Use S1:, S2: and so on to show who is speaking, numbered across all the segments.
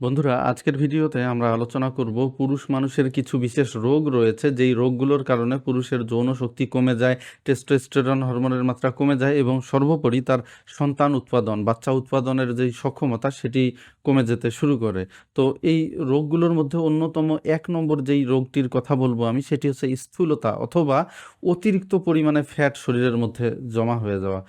S1: বন্ধুরা, আজকের ভিডিওতে আমরা আলোচনা করব পুরুষ মানুষের কিছু বিশেষ রোগ রয়েছে, যেই রোগগুলোর কারণে পুরুষের যৌন শক্তি কমে যায় টেস্টোস্টেরন হরমোনের মাত্রা কমে যায় এবং সর্বোপরি তার সন্তান উৎপাদন, বাচ্চা উৎপাদনের যেই সক্ষমতা সেটি কমে যেতে শুরু করে। তো এই রোগগুলোর মধ্যে অন্যতম এক নম্বর যেই রোগটির কথা বলব আমি, সেটি হচ্ছে স্থূলতা অথবা অতিরিক্ত পরিমাণে ফ্যাট শরীরের মধ্যে জমা হয়ে যাওয়া।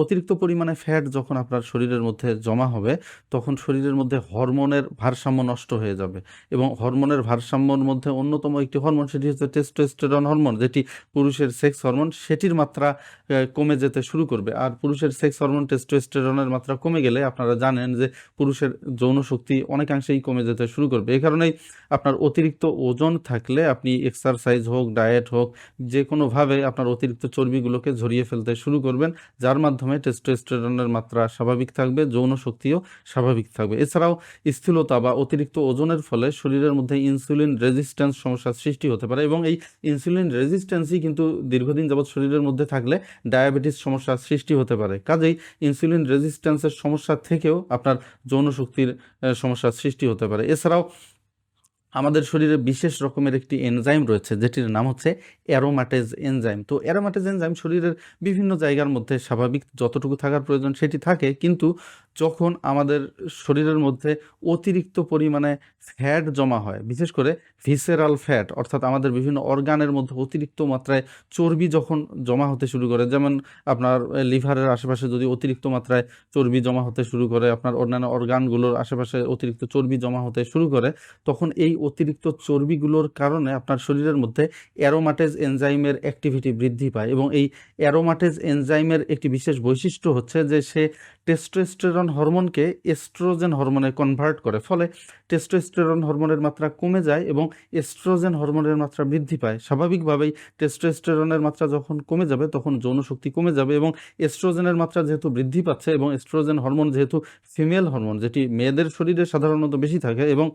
S1: অতিরিক্ত পরিমাণে ফ্যাট যখন আপনার শরীরের মধ্যে জমা হবে, তখন শরীরের মধ্যে হরমোনের ভারসাম্য নষ্ট হয়ে যাবে এবং হরমোনের ভারসাম্যর মধ্যে অন্যতম একটি হরমোন সেটি হচ্ছে টেস্টোস্টেরন হরমোন যেটি পুরুষের সেক্স হরমোন সেটির মাত্রা কমে যেতে শুরু করবে। আর পুরুষের সেক্স হরমোন টেস্টোস্টেরনের মাত্রা কমে গেলে আপনারা জানেন যে পুরুষের যৌন শক্তি অনেকাংশেই কমে যেতে শুরু করবে। এই কারণেই আপনার অতিরিক্ত ওজন থাকলে আপনি এক্সারসাইজ হোক ডায়েট হোক যে কোনোভাবে আপনার অতিরিক্ত চর্বিগুলোকে ঝরিয়ে ফেলতে শুরু করবেন, যার মাধ্যমে টেস্টোস্টেরনের মাত্রা স্বাভাবিক থাকবে, যৌন শক্তিও স্বাভাবিক থাকবে। এছাড়াও স্থূলতা বা অতিরিক্ত ওজনের ফলে শরীরের মধ্যে ইনসুলিন রেজিস্ট্যান্স সমস্যার সৃষ্টি হতে পারে এবং এই ইনসুলিন রেজিস্ট্যান্সই কিন্তু দীর্ঘদিন যাবৎ শরীরের মধ্যে থাকলে ডায়াবেটিস সমস্যার সৃষ্টি হতে পারে। কাজেই ইনসুলিন রেজিস্ট্যান্সের সমস্যা থেকেও আপনার যৌন শক্তির সমস্যার সৃষ্টি হতে পারে। এছাড়াও আমাদের শরীরে বিশেষ রকমের একটি এনজাইম রয়েছে, যেটির নাম হচ্ছে অ্যারোমাটেজ এনজাইম। তো অ্যারোমাটেজ এনজাইম শরীরের বিভিন্ন জায়গার মধ্যে স্বাভাবিক যতটুকু থাকার প্রয়োজন সেটি থাকে, কিন্তু যখন আমাদের শরীরের মধ্যে অতিরিক্ত পরিমাণে ফ্যাট জমা হয়, বিশেষ করে ভিসেরাল ফ্যাট অর্থাৎ আমাদের বিভিন্ন অর্গানের মধ্যে অতিরিক্ত মাত্রায় চর্বি যখন জমা হতে শুরু করে, যেমন আপনার লিভারের আশেপাশে যদি অতিরিক্ত মাত্রায় চর্বি জমা হতে শুরু করে, আপনার অন্যান্য অর্গানগুলোর আশেপাশে অতিরিক্ত চর্বি জমা হতে শুরু করে, তখন এই অতিরিক্ত চর্বিগুলোর কারণে আপনার শরীরের মধ্যে অ্যারোমাটেজ এনজাইমের অ্যাক্টিভিটি বৃদ্ধি পায় এবং এই অ্যারোমাটেজ এনজাইমের একটি বিশেষ বৈশিষ্ট্য হচ্ছে যে সে টেস্টোস্টেরন হরমোনকে এস্ট্রোজেন হরমোনে কনভার্ট করে, ফলে টেস্টোস্টেরন হরমোনের মাত্রা কমে যায় এবং এস্ট্রোজেন হরমোনের মাত্রা বৃদ্ধি পায়। স্বাভাবিকভাবেই টেস্টোস্টেরনের মাত্রা যখন কমে যাবে, তখন যৌন শক্তি কমে যাবে এবং এস্ট্রোজেনের মাত্রা যেহেতু বৃদ্ধি পাচ্ছে এবং এস্ট্রোজেন হরমোন যেহেতু ফিমেল হরমোন, যেটি মেয়েদের শরীরে সাধারণত বেশি থাকে এবং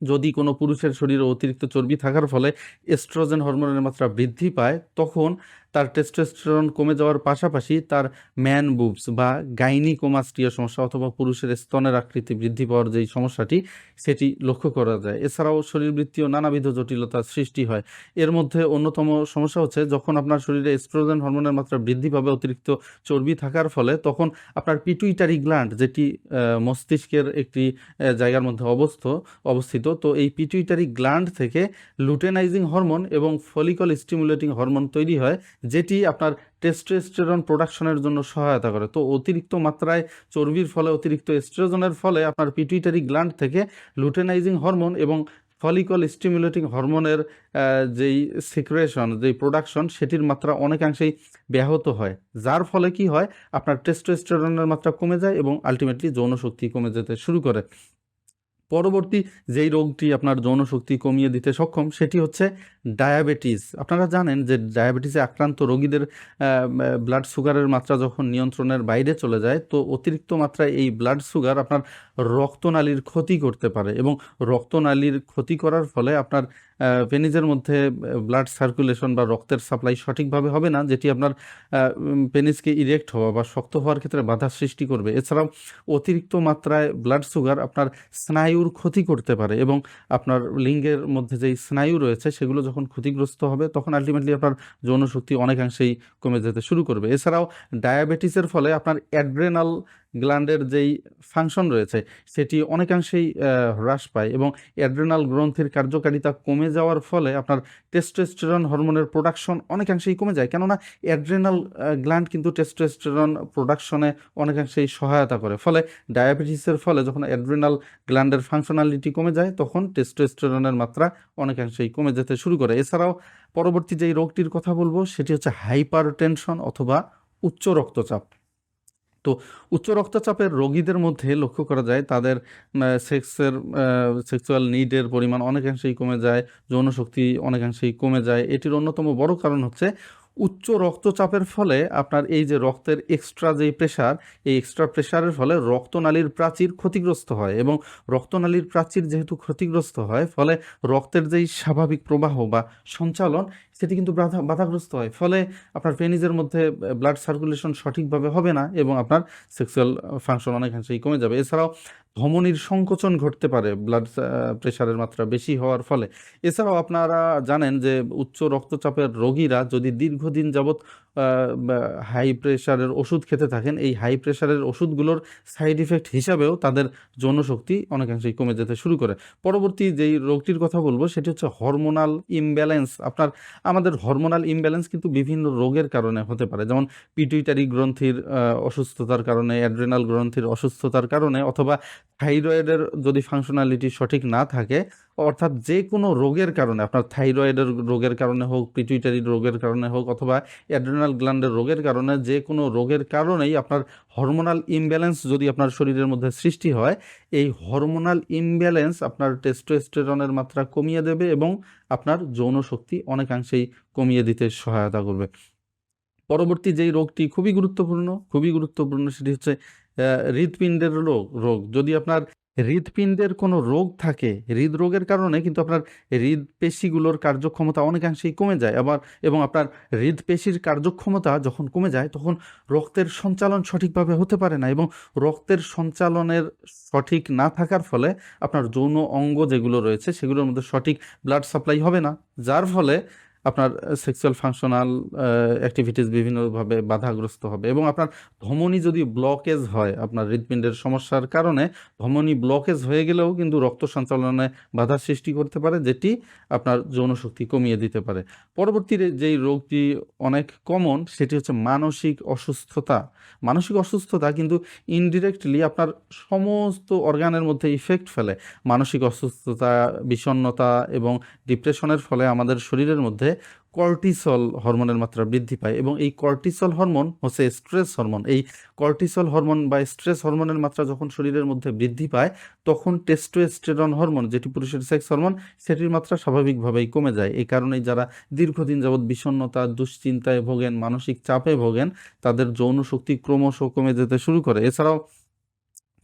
S1: যদি কোনো পুরুষের শরীরে অতিরিক্ত চর্বি থাকার ফলে এস্ট্রোজেন হরমোনের মাত্রা বৃদ্ধি পায়, তখন তার টেস্টোস্টেরন কমে যাওয়ার পাশাপাশি তার ম্যান বুবস বা গাইনিকোমাস্টিয়া সমস্যা অথবা পুরুষের স্তনের আকৃতি বৃদ্ধি পাওয়ার যেই সমস্যাটি, সেটি লক্ষ্য করা যায়। এছাড়াও শরীরবৃত্তীয় নানাবিধ জটিলতার সৃষ্টি হয়। এর মধ্যে অন্যতম সমস্যা হচ্ছে, যখন আপনার শরীরে এস্ট্রোজেন হরমোনের মাত্রা বৃদ্ধি পাবে, অতিরিক্ত চর্বি থাকার ফলে তখন আপনার পিটুইটারি গ্ল্যান্ড যেটি মস্তিষ্কের একটি জায়গার মধ্যে অবস্থ, অবস্থিত, তো এই পিটুইটারি গ্ল্যান্ড থেকে লুটেনাইজিং হরমোন এবং ফলিকল স্টিমুলেটিং হরমোন তৈরি হয়। যেটি আপনার টেস্টোস্টেরন প্রোডাকশনের জন্য সহায়তা করে। তো অতিরিক্ত মাত্রায় চর্বির ফলে, অতিরিক্ত এস্ট্রোজনের ফলে আপনার পিটুইটারি গ্ল্যান্ড থেকে লুটেনাইজিং হরমোন এবং ফলিকল স্টিমুলেটিং হরমোনের যেই সিক্রেশন যেই প্রোডাকশন সেটির মাত্রা অনেকাংশেই ব্যাহত হয়। যার ফলে কি হয়? আপনার টেস্টোস্টেরনের মাত্রা কমে যায় এবং আলটিমেটলি যৌন শক্তি কমে যেতে শুরু করে। পরবর্তী যেই রোগটি আপনার যৌনশক্তি কমিয়ে দিতে সক্ষম, সেটি হচ্ছে ডায়াবেটিস। আপনারা জানেন যে ডায়াবেটিসে আক্রান্ত রোগীদের ব্লাড সুগারের মাত্রা যখন নিয়ন্ত্রণের বাইরে চলে যায়, তো অতিরিক্ত মাত্রায় এই ব্লাড সুগার আপনার রক্তনালীর ক্ষতি করতে পারে এবং রক্তনালীর ক্ষতি করার ফলে আপনার পেনিজের মধ্যে ব্লাড সার্কুলেশন বা রক্তের সাপ্লাই সঠিকভাবে হবে না, যেটি আপনার পেনিসকে ইরেক্ট হওয়া বা শক্ত হওয়ার ক্ষেত্রে বাধা সৃষ্টি করবে। এছাড়াও অতিরিক্ত মাত্রায় ব্লাড সুগার আপনার স্নায়ুর ক্ষতি করতে পারে এবং আপনার লিঙ্গের মধ্যে যেই স্নায়ু রয়েছে, সেগুলো যখন ক্ষতিগ্রস্ত হবে, তখন আলটিমেটলি আপনার যৌনশক্তি অনেকাংশেই কমে যেতে শুরু করবে। এছাড়াও ডায়াবেটিসের ফলে আপনার অ্যাড্রেনাল গ্ল্যান্ডের যেই ফাংশন রয়েছে, সেটি অনেকাংশেই হ্রাস পায় এবং অ্যাড্রেনাল গ্রন্থির কার্যকারিতা কমে যাওয়ার ফলে আপনার টেস্টোস্টেরন হরমোনের প্রোডাকশন অনেকাংশেই কমে যায়। কেননা অ্যাড্রেনাল গ্ল্যান্ড কিন্তু টেস্টোস্টেরন প্রোডাকশনে অনেকাংশেই সহায়তা করে। ফলে ডায়াবেটিসের ফলে যখন অ্যাড্রেনাল গ্ল্যান্ডের ফাংশনালিটি কমে যায়, তখন টেস্টোস্টেরনের মাত্রা অনেকাংশেই কমে যেতে শুরু করে। এছাড়াও পরবর্তী যেই রোগটির কথা বলব, সেটি হচ্ছে হাইপার টেনশন অথবা উচ্চ রক্তচাপ। তো উচ্চ রক্তচাপের রোগীদের মধ্যে লক্ষ্য করা যায় তাদের সেক্সের সেক্সুয়াল নিডের পরিমাণ অনেকাংশেই কমে যায় যৌন শক্তি অনেকাংশেই কমে যায়। এটির অন্যতম বড় কারণ হচ্ছে উচ্চ রক্তচাপের ফলে আপনার এই যে রক্তের এক্সট্রা যেই প্রেশার এই এক্সট্রা প্রেশারের ফলে রক্তনালীর প্রাচীর ক্ষতিগ্রস্ত হয় এবং রক্তনালীর প্রাচীর যেহেতু ক্ষতিগ্রস্ত হয়, ফলে রক্তের যেই স্বাভাবিক প্রবাহ বা সঞ্চালন, সেটি কিন্তু বাধা, বাধাগ্রস্ত হয়। ফলে আপনার পেনিজের মধ্যে ব্লাড সার্কুলেশন সঠিকভাবে হবে না এবং আপনার সেক্সুয়াল ফাংশন অনেকাংশেই কমে যাবে। এছাড়াও ধমনীর সংকোচন ঘটতে পারে ব্লাড প্রেশারের মাত্রা বেশি হওয়ার ফলে। এছাড়াও আপনারা জানেন যে উচ্চ রক্তচাপের রোগীরা যদি দীর্ঘদিন যাবৎ হাই প্রেশারের ওষুধ খেতে থাকেন, এই হাই প্রেশারের ওষুধগুলোর সাইড ইফেক্ট হিসাবেও তাদের যৌনশক্তি অনেকাংশেই কমে যেতে শুরু করে। পরবর্তী যেই রোগটির কথা বলব, সেটি হচ্ছে হরমোনাল ইমব্যালেন্স আপনার, আমাদের হরমোনাল ইমব্যালেন্স কিন্তু বিভিন্ন রোগের কারণে হতে পারে। যেমন পিটুইটারি গ্রন্থির অসুস্থতার কারণে অ্যাড্রেনাল গ্রন্থির অসুস্থতার কারণে, অথবা থাইরয়েডের যদি ফাংশনালিটি সঠিক না থাকে, অর্থাৎ যে কোনো রোগের কারণে, আপনার থাইরয়েডের রোগের কারণে হোক পিটুইটারি রোগের কারণে হোক, অথবা অ্যাড্রেনাল গ্ল্যান্ডের রোগের কারণে যে কোনো রোগের কারণেই আপনার হরমোনাল ইমব্যালেন্স যদি আপনার শরীরের মধ্যে সৃষ্টি হয়, এই হরমোনাল ইমব্যালেন্স আপনার টেস্টোস্টেরনের মাত্রা কমিয়ে দেবে এবং আপনার যৌন শক্তি অনেকাংশেই কমিয়ে দিতে সহায়তা করবে। পরবর্তী যেই রোগটি খুবই গুরুত্বপূর্ণ খুবই গুরুত্বপূর্ণ সেটি হচ্ছে আহ, হৃৎপিণ্ডের রোগ রোগ। যদি আপনার হৃৎপিণ্ডের কোনো রোগ থাকে হৃদরোগের কারণে কিন্তু আপনার হৃদপেশিগুলোর কার্যক্ষমতা অনেকাংশেই কমে যায়। আবার এবং আপনার হৃদপেশির কার্যক্ষমতা যখন কমে যায় তখন রক্তের সঞ্চালন সঠিকভাবে হতে পারে না এবং রক্তের সঞ্চালনের সঠিক না থাকার ফলে আপনার যৌন অঙ্গ যেগুলো রয়েছে সেগুলোর মধ্যে সঠিক ব্লাড সাপ্লাই হবে না। যার ফলে আপনার সেক্সুয়াল ফাংশনাল অ্যাক্টিভিটিস বিভিন্নভাবে বাধাগ্রস্ত হবে। এবং আপনার ধমনী যদি ব্লকেজ হয়, আপনার হৃৎপিণ্ডের সমস্যার কারণে ধমনী ব্লকেজ হয়ে গেলেও কিন্তু রক্ত সঞ্চালনে বাধার সৃষ্টি করতে পারে, যেটি আপনার যৌনশক্তি কমিয়ে দিতে পারে। পরবর্তীতে যেই রোগটি অনেক কমন সেটি হচ্ছে মানসিক অসুস্থতা। মানসিক অসুস্থতা কিন্তু ইনডিরেক্টলি আপনার সমস্ত অর্গানের মধ্যে ইফেক্ট ফেলে। মানসিক অসুস্থতা, বিষণ্ণতা এবং ডিপ্রেশনের ফলে আমাদের শরীরের মধ্যে কর্টিসল হরমোনের মাত্রা বৃদ্ধি পায় এবং এই কর্টিসল হরমোন হচ্ছে স্ট্রেস হরমোন এই কর্টিসল হরমোন বা স্ট্রেস হরমোনের মাত্রা যখন শরীরের মধ্যে বৃদ্ধি পায়, তখন টেস্টোস্টেরন হরমোন যেটি পুরুষের সেক্স হরমোন সেটির মাত্রা স্বাভাবিকভাবেই কমে যায়। এই কারণেই যারা দীর্ঘদিন যাবৎ বিষণ্ণতা, দুশ্চিন্তায় ভোগেন, মানসিক চাপে ভোগেন, তাদের যৌন শক্তি ক্রমশ কমে যেতে শুরু করে। এছাড়াও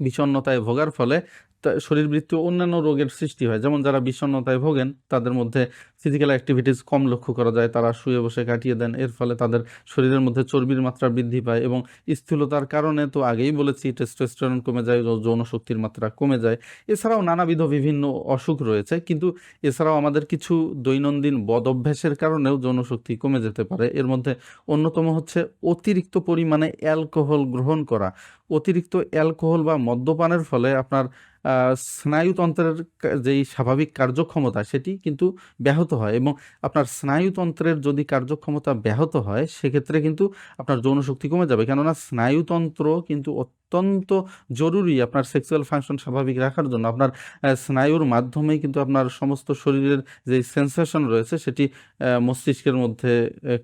S1: বিষণ্ণতায় ভোগার ফলে তা শরীরবৃত্তীয় অন্যান্য রোগের সৃষ্টি হয়। যেমন যারা বিষণ্ণতায় ভোগেন, তাদের মধ্যে ফিজিক্যাল অ্যাক্টিভিটিস কম লক্ষ্য করা যায়। তারা শুয়ে বসে কাটিয়ে দেন। এর ফলে তাদের শরীরের মধ্যে চর্বির মাত্রা বৃদ্ধি পায় এবং স্থূলতার কারণে তো আগেই বলেছি টেস্টোস্টেরন কমে যায় যৌন শক্তির মাত্রা কমে যায়। এছাড়াও নানাবিধ বিভিন্ন অসুখ রয়েছে। কিন্তু এছাড়াও আমাদের কিছু দৈনন্দিন বদ অভ্যাসের কারণেও যৌন শক্তি কমে যেতে পারে। এর মধ্যে অন্যতম হচ্ছে অতিরিক্ত পরিমাণে অ্যালকোহল গ্রহণ করা। অতিরিক্ত অ্যালকোহল বা মদ্যপানের ফলে আপনার স্নায়ুতন্ত্রের যেই স্বাভাবিক কার্যক্ষমতা সেটি কিন্তু ব্যাহত হয় এবং আপনার স্নায়ুতন্ত্রের যদি কার্যক্ষমতা ব্যাহত হয়, সেক্ষেত্রে কিন্তু আপনার যৌনশক্তি কমে যাবে। কেননা স্নায়ুতন্ত্র কিন্তু অত্যন্ত জরুরি আপনার সেক্সুয়াল ফাংশন স্বাভাবিক রাখার জন্য। আপনার স্নায়ুর মাধ্যমেই কিন্তু আপনার সমস্ত শরীরের যে সেন্সেশন রয়েছে সেটি মস্তিষ্কের মধ্যে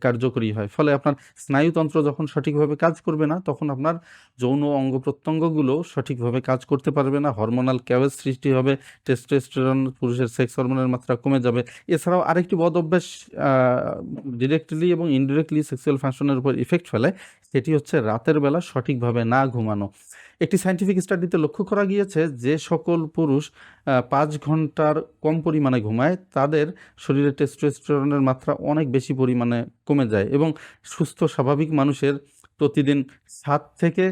S1: কার্যকরী হয়। ফলে আপনার স্নায়ুতন্ত্র যখন সঠিকভাবে কাজ করবে না, তখন আপনার যৌন অঙ্গ প্রত্যঙ্গগুলো সঠিকভাবে কাজ করতে পারবে না। হরমোনাল ক্যাওয়েজ সৃষ্টি হবে টেস্টোস্টেরন পুরুষের সেক্স হরমোনের মাত্রা কমে যাবে। এছাড়াও আরেকটি বদ অভ্যাস ডিরেক্টলি এবং ইনডিরেক্টলি সেক্সুয়াল ফাংশনের উপর ইফেক্ট ফেলে সেটি হচ্ছে রাতের বেলা সঠিকভাবে না ঘুমানো। একটি সায়েন্টিফিক স্টাডিতে লক্ষ্য করা গিয়েছে যে সকল পুরুষ পাঁচ ঘণ্টার কম পরিমাণে ঘুমায়, তাদের শরীরে টেস্টোস্টেরনের মাত্রা অনেক বেশি পরিমাণে কমে যায় এবং সুস্থ স্বাভাবিক মানুষের প্রতিদিন সাত থেকে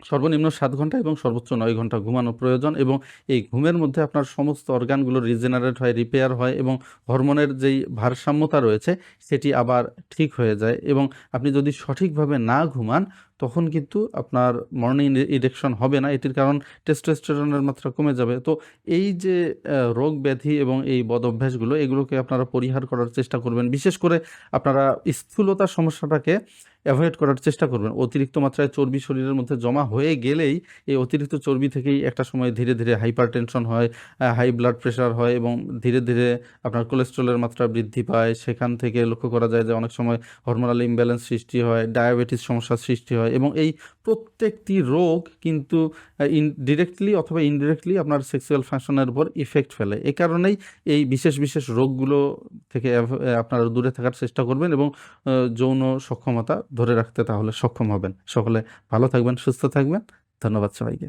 S1: সর্বনিম্ন সাত ঘণ্টা এবং সর্বোচ্চ নয় ঘণ্টা ঘুমানো প্রয়োজন এবং এই ঘুমের মধ্যে আপনার সমস্ত অর্গানগুলো রিজেনারেট হয় রিপেয়ার হয় এবং হরমোনের যেই ভারসাম্যতা রয়েছে সেটি আবার ঠিক হয়ে যায় এবং আপনি যদি সঠিকভাবে না ঘুমান তখন কিন্তু আপনার মর্নিং ইরেকশন হবে না। এটির কারণ টেস্টোস্টেরনের মাত্রা কমে যাবে। তো এই যে রোগ ব্যাধি এবং এই বদ অভ্যাসগুলো, এগুলোকে আপনারা পরিহার করার চেষ্টা করবেন। বিশেষ করে আপনারা স্থূলতার সমস্যাটাকে অ্যাভয়েড করার চেষ্টা করবেন। অতিরিক্ত মাত্রায় চর্বি শরীরের মধ্যে জমা হয়ে গেলেই এই অতিরিক্ত চর্বি থেকেই একটা সময় ধীরে ধীরে হাইপার টেনশন হয় হাই ব্লাড প্রেশার হয় এবং ধীরে ধীরে আপনার কোলেস্ট্রলের মাত্রা বৃদ্ধি পায়। সেখান থেকে লক্ষ্য করা যায় যে অনেক সময় হরমোনাল ইমব্যালেন্স সৃষ্টি হয় ডায়াবেটিস সমস্যার সৃষ্টি হয়। এবং এই প্রত্যেকটি রোগ কিন্তু ইন ডিরেক্টলি অথবা ইনডিরেক্টলি আপনার সেক্সুয়াল ফাংশনের উপর ইফেক্ট ফেলে। এ কারণেই এই বিশেষ বিশেষ রোগগুলো থেকে আপনারা দূরে থাকার চেষ্টা করবেন এবং যৌন সক্ষমতা ধরে রাখতে তাহলে সক্ষম হবেন। সকলে ভালো থাকবেন, সুস্থ থাকবেন। ধন্যবাদ সবাইকে।